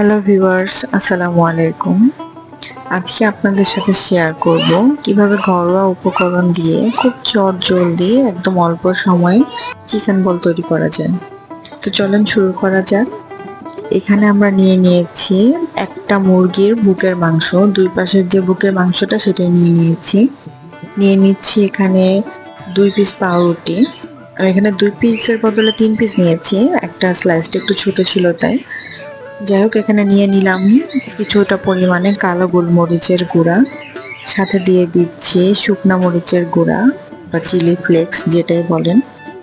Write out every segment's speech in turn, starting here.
Hello viewers আসসালামু আলাইকুম আজকে আপনাদের সাথে শেয়ার করব কীভাবে ঘরোয়া উপকরণ দিয়ে খুব চট জলদি একদম অল্প সময়ে চিকেন বল তৈরি করা যায়। তো চলেন শুরু করা যাক। এখানে আমরা নিয়ে নিয়েছি একটা মুরগির বুকের মাংস। দুই পাশের যে বুকের মাংসটা সেটা নিয়ে নিয়েছি। নিয়ে নিচ্ছি এখানে দুই পিস পাউরুটি। আমি এখানে দুই পিসের বদলে তিন পিস নিয়েছি। একটা স্লাইসটা একটু ছোট ছিল তাই। যাই হোক, এখানে নিয়ে নিলাম কিছুটা পরিমাণে কালো গোলমরিচের গুঁড়া। সাথে দিয়ে দিচ্ছি শুকনো মরিচের গুঁড়া বা চিলি ফ্লেক্স যেটাই বলেন।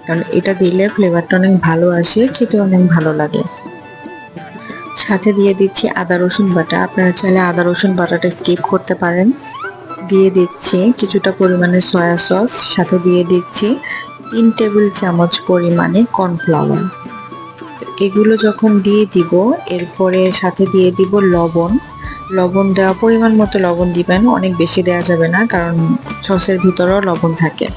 কারণ এটা দিলে ফ্লেভারটা অনেক ভালো আসে খেতে অনেক ভালো লাগে। সাথে দিয়ে দিচ্ছি আদা রসুন বাটা। আপনারা চাইলে আদা রসুন বাটাটা স্কিপ করতে পারেন। দিয়ে দিচ্ছি কিছুটা পরিমাণে সয়া সস সাথে দিয়ে দিচ্ছি তিন টেবিল চামচ পরিমাণে কর্নফ্লাওয়ার এগুলো যখন দিয়ে দিব, এরপরে সাথে দিয়ে দিব লবণ। লবণ দেওয়া পরিমাণ মতো লবণ দিবেন, অনেক বেশি দেওয়া যাবে না, কারণ সসের ভিতরেও লবণ থাকে।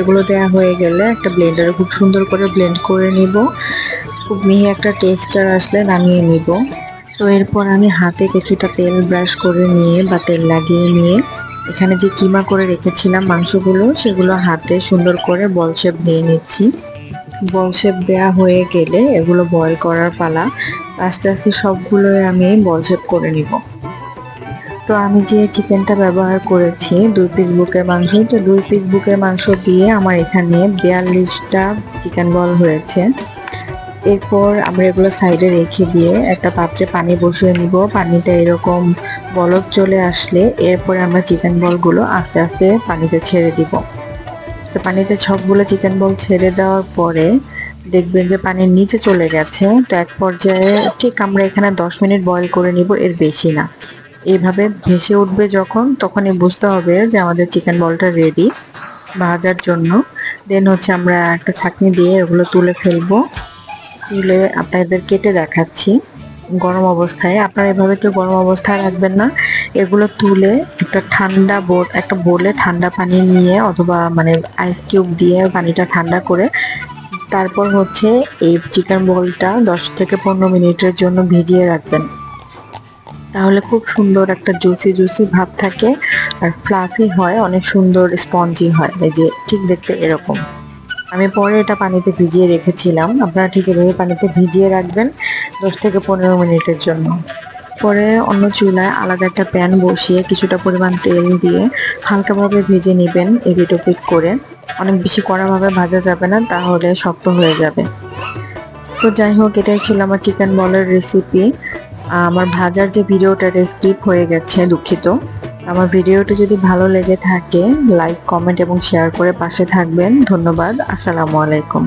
এগুলো দেওয়া হয়ে গেলে একটা ব্লেন্ডারে খুব সুন্দর করে ব্লেন্ড করে নিব। খুব মিহি একটা টেক্সচার আসলে নামিয়ে নিব। তো এরপর আমি হাতে কিছুটা তেল ব্রাশ করে নিয়ে বা তেল লাগিয়ে নিয়ে এখানে যে কিমা করে রেখেছিলাম মাংসগুলো, সেগুলো হাতে সুন্দর করে বল শেপ দিয়ে নিচ্ছি। বল শেপ দেওয়া হয়ে গেলে এগুলো বয়েল করার পালা। আস্তে আস্তে সবগুলোই আমি বল শেপ করে নিব। তো আমি যে চিকেনটা ব্যবহার করেছি, দুই পিস বুকের মাংস, তো দুই পিস বুকের মাংস দিয়ে আমার এখানে বিয়াল্লিশটা চিকেন বল হয়েছে। এরপর আমরা এগুলো সাইডে রেখে দিয়ে একটা পাত্রে পানি বসিয়ে নিব। পানিটা এরকম বলক চলে আসলে এরপরে আমরা চিকেন বলগুলো আস্তে আস্তে পানিতে ছেড়ে দিব। তো পানিতে সবগুলো চিকেন বল ছেড়ে দেওয়ার পরে দেখবেন যে পানির নিচে চলে গেছে। তো এক পর্যায়ে ঠিক আমরা এখানে দশ মিনিট বয়ল করে নিব, এর বেশি না। এইভাবে ভেসে উঠবে যখন, তখনই বুঝতে হবে যে আমাদের চিকেন বলটা রেডি ভাজার জন্য। দেন হচ্ছে আমরা একটা ছাঁকনি দিয়ে এগুলো তুলে ফেলব। তুলে আপনাদের কেটে দেখাচ্ছি গরম অবস্থায়। আপনারা এভাবে কেউ গরম অবস্থায় রাখবেন না। এগুলো তুলে একটা ঠান্ডা বোট, একটা বোলে ঠান্ডা পানি নিয়ে অথবা মানে আইস কিউব দিয়ে পানিটা ঠান্ডা করে, তারপর হচ্ছে এই চিকেন বলটা দশ থেকে পনেরো মিনিটের জন্য ভিজিয়ে রাখবেন। তাহলে খুব সুন্দর একটা জুসি জুসি ভাব থাকে আর ফ্লাফি হয়, অনেক সুন্দর স্পঞ্জি হয়, এই যে ঠিক দেখতে এরকম। আমি পরে এটা পানিতে ভিজিয়ে রেখেছিলাম, আপনারা ঠিক এভাবে পানিতে ভিজিয়ে রাখবেন দশ থেকে পনেরো মিনিটের জন্য। পরে অন্য চুলায় আলাদা একটা প্যান বসিয়ে কিছুটা পরিমাণ তেল দিয়ে হালকাভাবে ভেজে নেবেন এপিট ওপিট করে। অনেক বেশি কড়াভাবে ভাজা যাবে না, তাহলে শক্ত হয়ে যাবে। তো যাই হোক, এটাই ছিল আমার চিকেন বলের রেসিপি আমার ভাজার যে ভিডিওটা স্কিপ হয়ে গেছে, দুঃখিত। আমার ভিডিওটি যদি ভালো লেগে থাকে লাইক কমেন্ট এবং শেয়ার করে পাশে থাকবেন। ধন্যবাদ, আসসালামু আলাইকুম।